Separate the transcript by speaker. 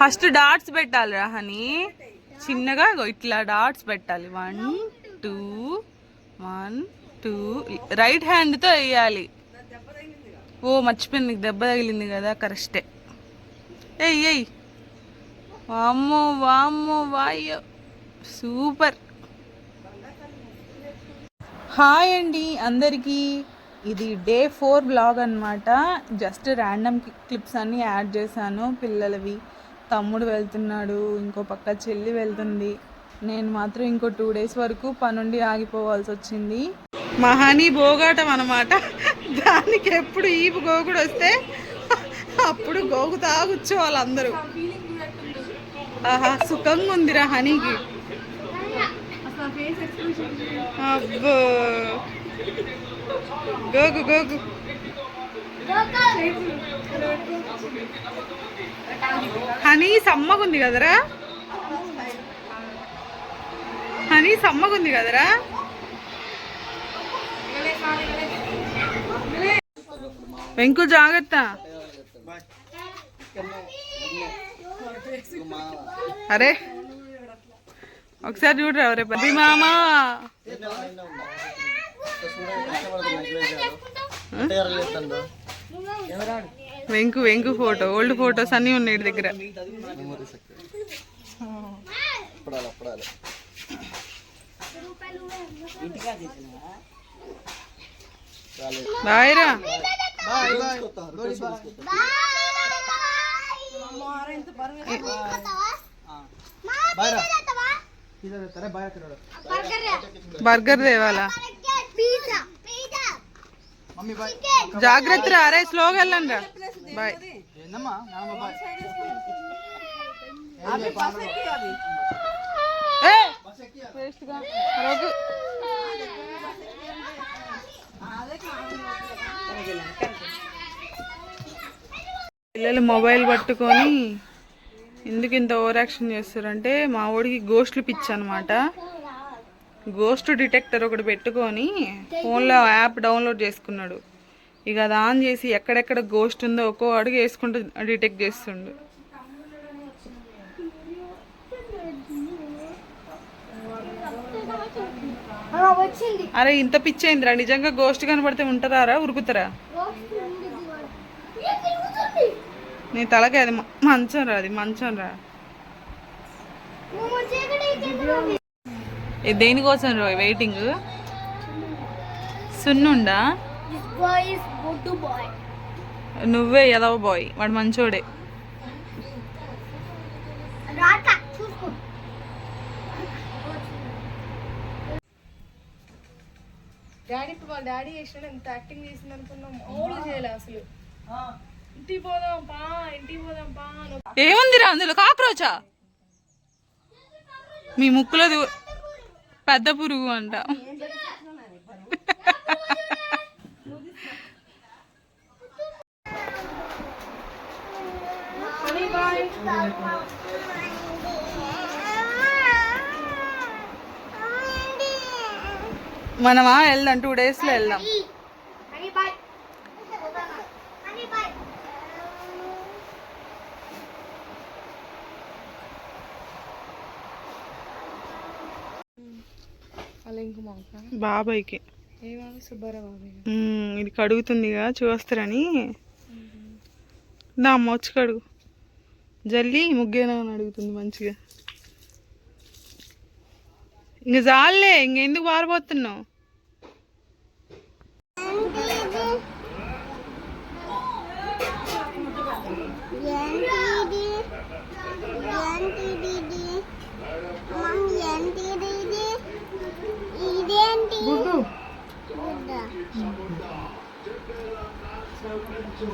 Speaker 1: First dots పెట్టాలి రా honey. చిన్నగా ఇట్లా డాట్స్ పెట్టాలి. One two one two. Right హ్యాండ్తో వేయాలి. ఓ మర్చిపోయింది నీకు దెబ్బ తగిలింది కదా కరెక్టే. ఏయ్ ఏయ్. వామ్మో వామ్మో వాయో సూపర్. హాయ్ అండి అందరికీ. ఇది డే ఫోర్ బ్లాగ్ అనమాట జస్ట్ ర్యాండమ్ క్లిప్స్ అన్నీ యాడ్ చేశాను పిల్లలవి. తమ్ముడు వెళ్తున్నాడు ఇంకో పక్క చెల్లి వెళ్తుంది. నేను మాత్రం ఇంకో టూ డేస్ వరకు పనుండి ఆగిపోవాల్సి వచ్చింది. మహానీ బోగాటం అనమాట దానికి ఎప్పుడు ఈపు గోగుడు వస్తే అప్పుడు గోగుతా కూర్చోవాలి అందరూ. ఆహా సుఖంగా ఉందిరా హనీకి. అబ్బో. గోగు గోగు హనీ సమ్మగుంది కదరా? హనీ సమ్మగుంది కదరా? వెంకు జాగ్రత్త. అరే ఒకసారి చూడరా రేపు. అది మామా Venku Venku photo old photos అన్నీ ఉన్నాయి దగ్గర. బాయ్ రా. బర్గర్ తేవాలా? జాగ్రత్త అరే స్లోగా వెళ్ళండి రా. బాయ్. పిల్లలు మొబైల్ పట్టుకొని ఎందుకు ఇంత ఓవర్ యాక్షన్ చేస్తారంటే మా వాడికి గోస్ట్లు పిచ్చి అనమాట గోస్ట్ డిటెక్టర్ ఒకటి పెట్టుకొని ఫోన్లో యాప్ డౌన్లోడ్ చేసుకున్నాడు. ఇక అది ఆన్ చేసి ఎక్కడెక్కడ గోస్ట్ ఉందో ఒక్కో అడుగు వేసుకుంటూ డిటెక్ట్ చేస్తుండు. అరే ఇంత పిచ్చైందిరా నిజంగా గోస్ట్ కనబడితే ఉంటారా ఉరుకుతారా? నీ తలకి అది మంచం రా అది మంచం రా దేనికోసం రో వెయిటింగ్ సున్నుండా? నువ్వే ఎదవ బాయ్ వాడు మంచోడే.
Speaker 2: డాడీ ఇప్పుడు వాళ్ళ డాడీ చేసిన ఎంత యాక్టింగ్ చేసింది అనుకున్నాం. మామూలు చేయలే అసలు? ఇంటికి పోదాం పా ఇంటికి పోదాం పా
Speaker 1: ఏముందిరా అందులో? కాక్రోచా? మీ ముక్కులో దు- పెద్ద పురుగు అంట. మనమా వెళ్దాం టూ డేస్లో వెళ్దాం
Speaker 3: హనీ బాయ్ హనీ బాయ్
Speaker 2: వాళ్ళ ఇంకో మాక
Speaker 1: బాబాయ్కి. ఇది కడుగుతుందిగా చూస్తారని. దా అమ్మ వచ్చి కడుగు. జల్లి ముగ్గేనా అని అడుగుతుంది మంచిగా. ఇంక జాలే ఇంకెందుకు పారిపోతున్నావు
Speaker 3: 좀